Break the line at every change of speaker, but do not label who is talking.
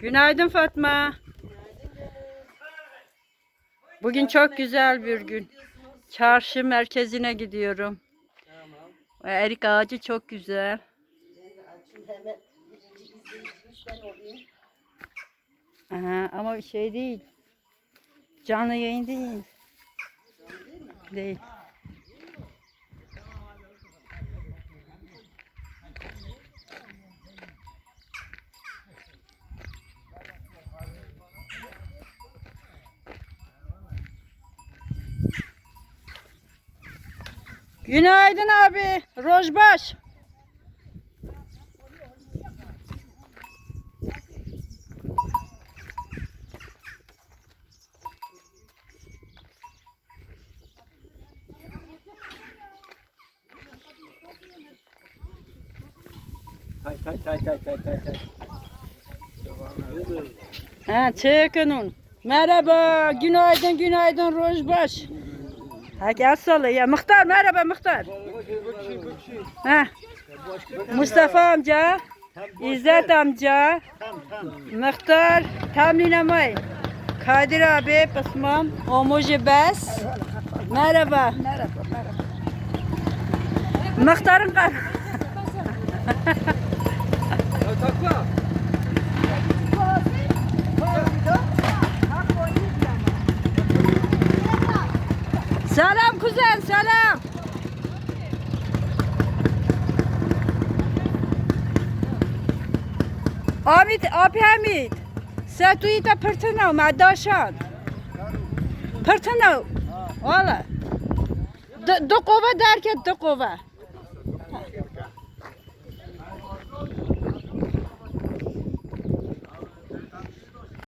Günaydın Fatma. Bugün çok güzel bir gün. Çarşı merkezine gidiyorum. Erik ağacı çok güzel. Aha, ama şey değil. Canlı yayın değil. Değil. Günaydın abi. Rojbaş.
Tay tay tay tay tay tay tay.
Ha, çıkın. Merhaba. Günaydın, günaydın Rojbaş. Ha gel salı ya. Muhtar merhaba Muhtar. Ha. Mustafa amca, İzzet amca, Muhtar, Tamlin Amay, Kadir abi, Basmam, Omoji Bes. Merhaba, merhaba. Muhtarın kar. Selam kuzen selam. Amit, abi Hamid, se tu i ta pırtına ma daşan. Pırtına. Valla. Dokova derken dokova.